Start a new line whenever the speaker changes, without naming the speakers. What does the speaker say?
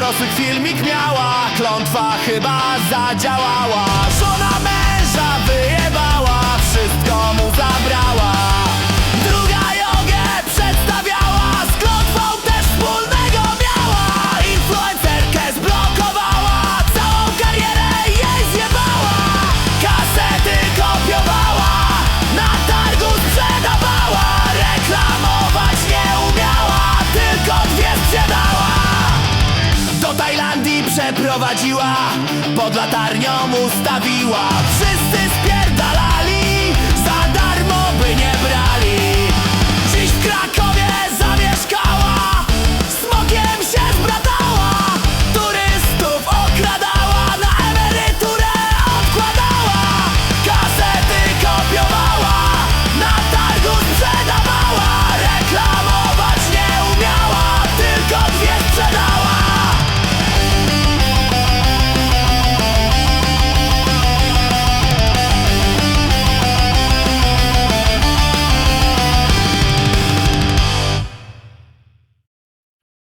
dorosłych filmik miała. Klątwa chyba zadziałała. Żona przeprowadziła Pod latarnią ustawiła. Wszyscy